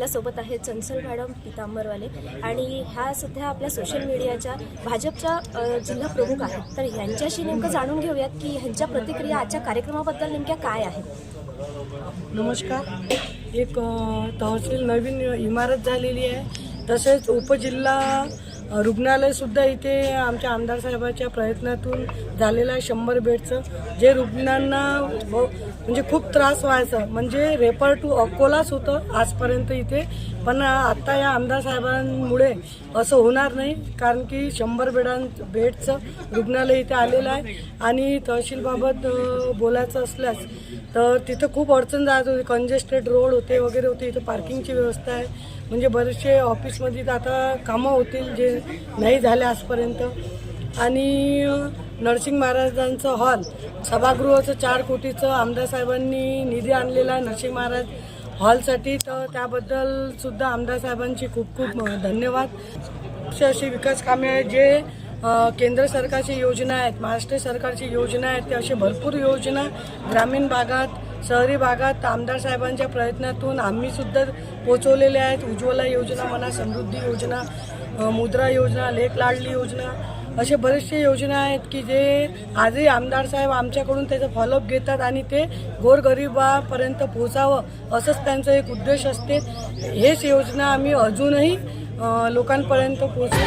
आपल्यासोबत आहे चंचल मॅडम पितांबरवाले. आणि ह्या सध्या आपल्या सोशल मीडियाच्या भाजपच्या जिल्हा प्रमुख आहेत. तर ह्यांच्याशी नेमकं जाणून घेऊयात की ह्यांच्या प्रतिक्रिया आजच्या कार्यक्रमाबद्दल नेमक्या काय आहेत नमस्कार. एक तहसील नवीन इमारत झालेली आहे. तसेच उपजिल्हा रुग्णालयसुद्धा इथे आमच्या आमदार साहेबाच्या प्रयत्नातून झालेलं आहे शंभर बेडचं. जे रुग्णांना म्हणजे खूप त्रास व्हायचा. म्हणजे रेफर टू अकोलाच होतं आजपर्यंत इथे. पण आता या आमदार साहेबांमुळे असं होणार नाही कारण की शंभर बेडां बेडचं रुग्णालय इथे आलेलं आहे आणि तहसीलबाबत बोलायचं असल्यास तर तिथं खूप अडचण जात होती. कंजेस्टेड रोड होते वगैरे होते इथं पार्किंगची व्यवस्था आहे. म्हणजे बरेचसे ऑफिसमध्ये तर आता कामं होतील जे नाही झाले आजपर्यंत. आणि नरसिंग महाराजांचं हॉल सभागृहाचं चार कोटीचं आमदार साहेबांनी निधी आणलेला आहे. नरसिंग महाराज हॉलसाठी तर त्याबद्दल सुद्धा आमदार साहेबांची खूप खूप धन्यवाद. अशी अशी विकास कामे आहेत जे केंद्र सरकारची योजना आहेत महाराष्ट्र सरकारची योजना आहेत ते असे भरपूर योजना ग्रामीण भागात शहरी भागात आमदार साहेबांच्या प्रयत्नातून आम्ही सुद्धा पोचवलेल्या आहेत. उज्ज्वला योजना म्हणा समृद्धी योजना मुद्रा योजना लेख लाडली योजना असे बरेचसे योजना आहेत की जे आजही आमदार साहेब आमच्याकडून त्याचं फॉलोअप घेतात आणि ते गोरगरिबापर्यंत पोचावं असंच त्यांचा एक उद्देश असते. हेच योजना आम्ही अजूनही लोकांपर्यंत पोचवू